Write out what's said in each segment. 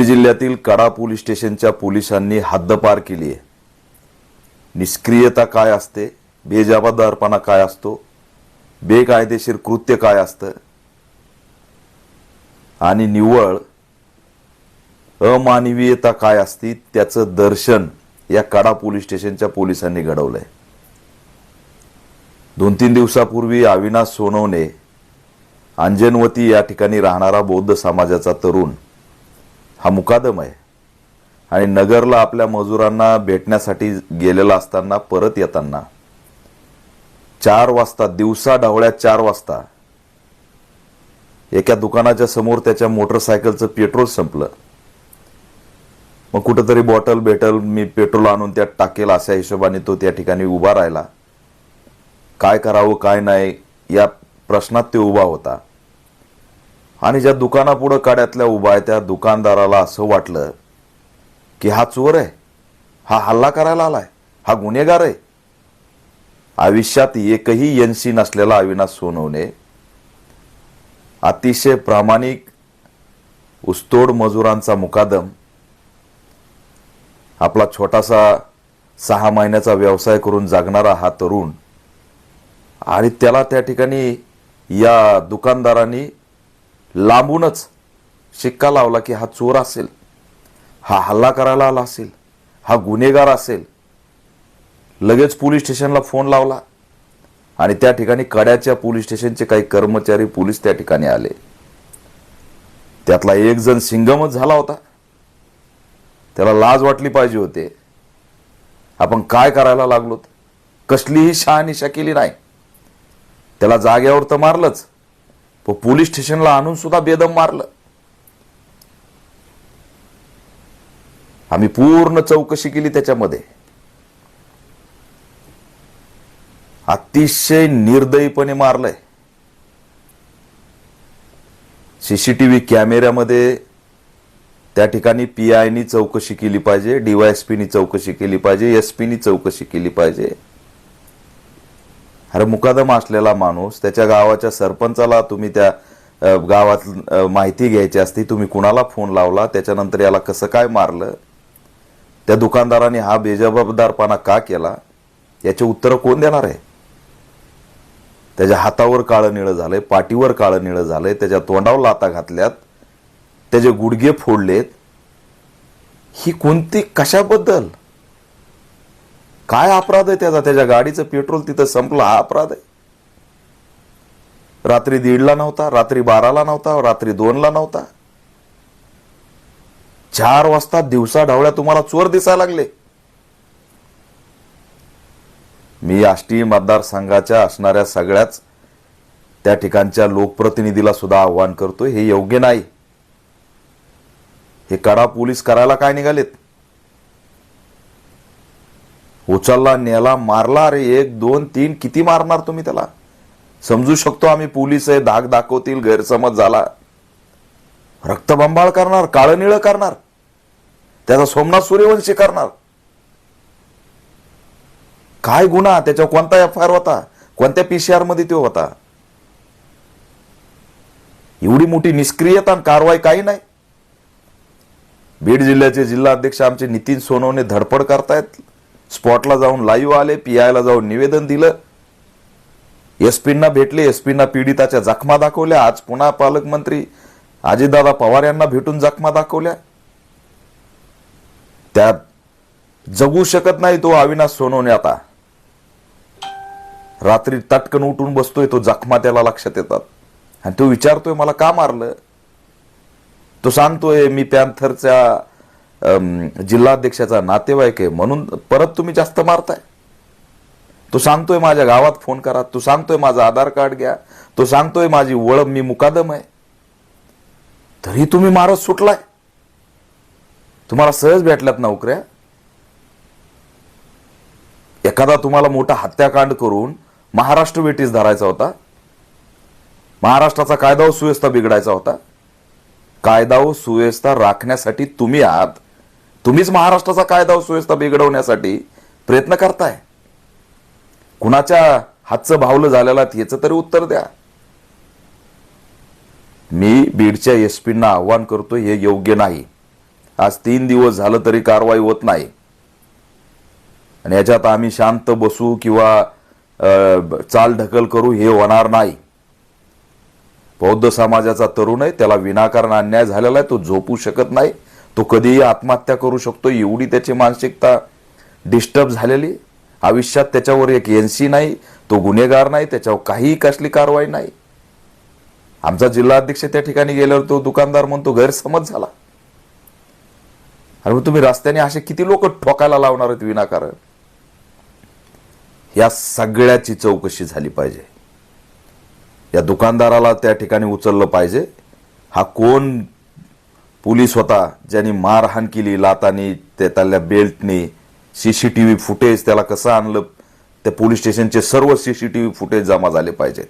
बीड जिल्ह्यातील कडा पोलीस स्टेशनच्या पोलिसांनी हद्दपार केली आहे. निष्क्रियता काय असते? बेजबाबदारपणा काय असतो? बेकायदेशीर कृत्य काय असतं? आणि निव्वळ अमानवीयता काय असती? त्याचं दर्शन या कडा पोलीस स्टेशनच्या पोलिसांनी घडवलंय. दोन तीन दिवसापूर्वी अविनाश सोनवणे अंजनवती या ठिकाणी राहणारा बौद्ध समाजाचा तरुण हा मुकादम आहे. आणि नगरला आपल्या मजुरांना भेटण्यासाठी गेलेला असताना परत येताना चार वाजता दिवसा ढवळ्यात चार वाजता एका दुकानाच्या समोर त्याच्या मोटरसायकलचं पेट्रोल संपलं. मग कुठंतरी बॉटल भेटल मी पेट्रोल आणून त्यात टाकेल अशा हिशोबाने तो त्या ठिकाणी उभा राहिला. काय करावं काय नाही या प्रश्नात ते उभा होता. आणि ज्या दुकानापुढं काड्यातल्या उभा आहे त्या दुकानदाराला असं वाटलं की हा चोर आहे. हा हल्ला करायला आलाय. हा गुन्हेगार आहे. आयुष्यात एकही एनसी नसलेला अविनाश सोनवणे अतिशय प्रामाणिक उस्तोड मजुरांचा मुकादम आपला छोटासा सहा महिन्याचा व्यवसाय करून जागणारा हा तरुण आणि त्याला त्या ठिकाणी या दुकानदारांनी लांबूनच शिक्का लावला की हा चोर असेल हा हल्ला करायला आला असेल हा गुन्हेगार असेल. लगेच पोलीस स्टेशनला फोन लावला आणि त्या ठिकाणी कड्याच्या पोलीस स्टेशनचे काही कर्मचारी पोलीस त्या ठिकाणी आले. त्यातला एक जण सिंगमच झाला होता. त्याला लाज वाटली पाहिजे होते. आपण काय करायला लागलोत? कसलीही शहानिशा केली नाही. त्याला जाग्यावर तर मारलंच. पोलीस स्टेशनला आणून सुद्धा बेदम मारलं. आम्ही पूर्ण चौकशी केली त्याच्यामध्ये. अतिशय निर्दयीपणे मारलंय. सीसीटीव्ही कॅमेऱ्यामध्ये त्या ठिकाणी पी आयनी चौकशी केली पाहिजे डीवायएसपीनी चौकशी केली पाहिजे एसपीनी चौकशी केली पाहिजे. अरे मुकादम असलेला माणूस त्याच्या गावाच्या सरपंचाला तुम्ही त्या गावात माहिती घ्यायची असती तुम्ही कुणाला फोन लावला त्याच्यानंतर याला कसं काय मारलं? त्या दुकानदाराने हा बेजबाबदारपणा का केला? याचे उत्तर कोण देणार आहे? त्याच्या हातावर काळं निळं झालंय पाठीवर काळं निळं झालंय त्याच्या तोंडावर लाता घातल्यात त्याचे गुडघे फोडलेत. ही कोणती कशाबद्दल? काय अपराध आहे त्याचा? त्याच्या गाडीचं पेट्रोल तिथं संपलं हा अपराध आहे. रात्री दीडला नव्हता रात्री बाराला नव्हता रात्री दोनला नव्हता. चार वाजता दिवसा ढवळ्या तुम्हाला चोर दिसायला लागले. मी आष्टी मतदारसंघाच्या असणाऱ्या सगळ्याच त्या ठिकाणच्या लोकप्रतिनिधीला सुद्धा आव्हान करतोय हे योग्य नाही. हे कडा पोलीस करायला काय निघालेत? उचलला नेला मारला अरे एक दोन तीन किती मारणार तुम्ही त्याला? समजू शकतो आम्ही पोलीस आहे धाक दाखवतील गैरसमज झाला. रक्तबंबाळ करणार काळं निळं करणार. त्याचा सोमनाथ सूर्यवंशी करणार. काय गुन्हा? त्याच्यावर कोणता एफ आय आर होता? कोणत्या पीसीआरमध्ये तो होता? एवढी मोठी निष्क्रियता आणि कारवाई काही नाही. बीड जिल्ह्याचे जिल्हा अध्यक्ष आमचे नितीन सोनवणे धडपड करतायत. स्पॉटला जाऊन लाईव्ह आले पीआयला जाऊन निवेदन दिलं. एसपींना भेटले एसपींना पीडिताच्या जखमा दाखवल्या. आज पुन्हा पालकमंत्री अजितदादा पवार यांना भेटून जखमा दाखवल्या. त्या जगू शकत नाही तो अविनाश सोनवणे आता. रात्री तटकन उठून बसतोय तो जखमा त्याला लक्षात येतात. आणि तो विचारतोय मला का मारलं? तो सांगतोय मी पॅन्थरच्या जिल्हाध्यक्षाचा नातेवाईक आहे म्हणून परत तुम्ही जास्त मारताय. तो सांगतोय माझ्या गावात फोन करा तो सांगतोय माझं आधार कार्ड घ्या तो सांगतोय माझी ओळख मी मुकादम आहे. तरी तुम्ही मारत सुटलाय. तुम्हाला सहज भेटल्यात नोकऱ्या. एखादा तुम्हाला मोठा हत्याकांड करून महाराष्ट्र वेटीस धरायचा होता. महाराष्ट्राचा कायदा व सुव्यवस्था बिघडायचा होता. कायदा व सुव्यवस्था राखण्यासाठी तुम्ही आहात. तुम्हीच महाराष्ट्राचा कायदा सुव्यवस्था बिघडवण्यासाठी प्रयत्न करताय. कुणाच्या हातचं भावलं झालेला याचं तरी उत्तर द्या. मी बीडच्या एसपींना आव्हान करतो हे योग्य नाही. आज तीन दिवस झालं तरी कारवाई होत नाही. आणि याच्यात आम्ही शांत बसू किंवा चाल ढकल करू हे होणार नाही. बौद्ध समाजाचा तरुण आहे त्याला विनाकारण अन्याय झालेला आहे तो झोपू शकत नाही. तो कधीही आत्महत्या करू शकतो. एवढी त्याची मानसिकता डिस्टर्ब झालेली. आयुष्यात त्याच्यावर एक एनसी नाही तो गुन्हेगार नाही त्याच्यावर काहीही कसली कारवाई नाही. आमचा जिल्हाध्यक्ष त्या ठिकाणी गेल्यावर तो दुकानदार म्हणतो गैरसमज झाला. अरे मग तुम्ही रस्त्याने असे किती लोक ठोकायला लावणार आहेत विनाकारण? या सगळ्याची चौकशी झाली पाहिजे. या दुकानदाराला त्या ठिकाणी उचललं पाहिजे. हा कोण पोलीस होता ज्यांनी मारहाण केली लातानी ते त्याला बेल्टनी सीसीटीव्ही फुटेज त्याला कसं आणलं त्या पोलीस स्टेशनचे सर्व सीसीटीव्ही फुटेज जमा झाले पाहिजेत.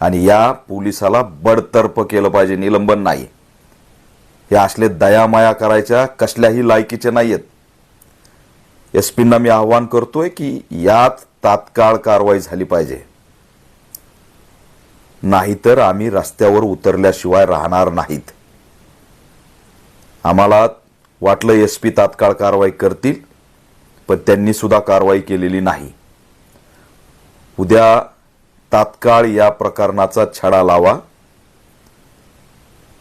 आणि या पोलिसाला बडतर्फ केलं पाहिजे निलंबन नाही. हे असले दयामाया करायच्या कसल्याही लायकीचे नाहीयेत. एस पींना मी आव्हान करतोय की यात तात्काळ कारवाई झाली पाहिजे. नाहीतर आम्ही रस्त्यावर उतरल्याशिवाय राहणार नाहीत. आम्हाला वाटलं एस पी तात्काळ कारवाई करतील पण त्यांनी सुद्धा कारवाई केलेली नाही. उद्या तात्काळ या प्रकरणाचा छडा लावा.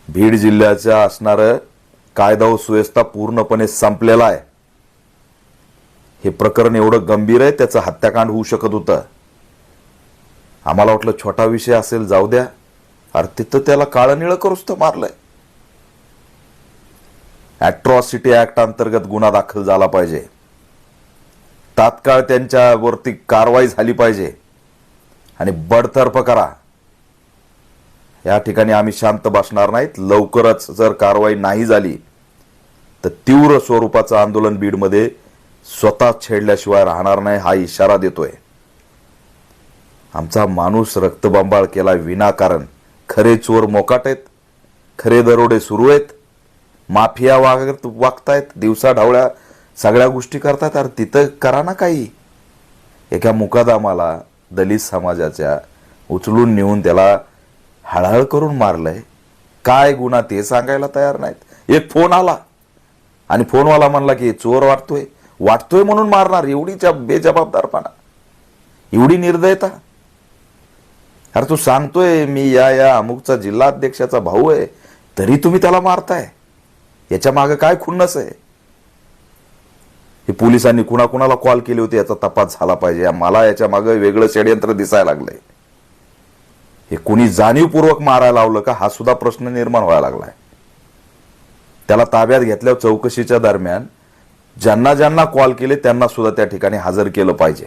बीड जिल्ह्याच्या असणारं कायदा व सुव्यवस्था पूर्णपणे संपलेला आहे. हे प्रकरण एवढं गंभीर आहे त्याचं हत्याकांड होऊ शकत होतं. आम्हाला वाटलं छोटा विषय असेल जाऊ द्या. अरे तिथं त्याला काळं निळं करूच तर मारलंय. ॲट्रॉसिटी ऍक्ट अंतर्गत गुन्हा दाखल झाला पाहिजे. तात्काळ त्यांच्यावरती कारवाई झाली पाहिजे. आणि बडतर्फ करा. या ठिकाणी आम्ही शांत बसणार नाहीत. लवकरच जर कारवाई नाही झाली तर तीव्र स्वरूपाचं आंदोलन बीडमध्ये स्वतः छेडल्याशिवाय राहणार नाही हा इशारा देतोय. आमचा माणूस रक्तबंबाळ केला विनाकारण. खरे चोर मोकाट आहेत. खरे दरोडे सुरू आहेत. माफिया वागत वागतायत दिवसाढावळ्या सगळ्या गोष्टी करतात. अरे तिथं करा ना काही. एका मुकादामाला दलित समाजाच्या उचलून नेऊन त्याला हळहळ करून मारलंय. काय गुन्हा ते सांगायला तयार नाहीत. एक फोन आला. आणि फोनवाला म्हणला की चोर वाटतोय. वाटतोय म्हणून मारणार. एवढी ज- बेजबाबदारपणा. एवढी निर्दयता. अरे तू सांगतोय मी या या अमुकचा जिल्हाध्यक्षाचा भाऊ आहे. तरी तुम्ही त्याला मारताय. याच्या मागे काय खुन्नस आहे? हे पोलिसांनी कुणाकुणाला कॉल केले होते याचा तपास झाला पाहिजे. मला याच्या मागे वेगळं षडयंत्र दिसायला लागलंय. हे कुणी जाणीवपूर्वक मारायला लावलं का? हा सुद्धा प्रश्न निर्माण व्हायला लागलाय. त्याला ताब्यात घेतल्यावर चौकशीच्या दरम्यान ज्यांना ज्यांना कॉल केले त्यांना सुद्धा त्या ठिकाणी हजर केलं पाहिजे.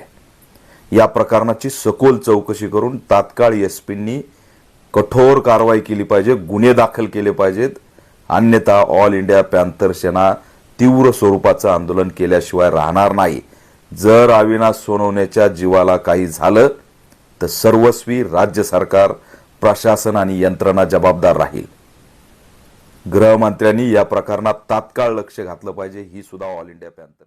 या प्रकरणाची सखोल चौकशी करून तात्काळ एस पींनी कठोर कारवाई केली पाहिजे गुन्हे दाखल केले पाहिजेत. अन्यथा ऑल इंडिया पॅन्थर सेना तीव्र स्वरूपाचं आंदोलन केल्याशिवाय राहणार नाही. जर अविनाश सोनवण्याच्या जीवाला काही झालं तर सर्वस्वी राज्य सरकार प्रशासन आणि यंत्रणा जबाबदार राहील. गृहमंत्र्यांनी या प्रकरणात तात्काळ लक्ष घातलं पाहिजे ही सुद्धा ऑल इंडिया पॅन्थर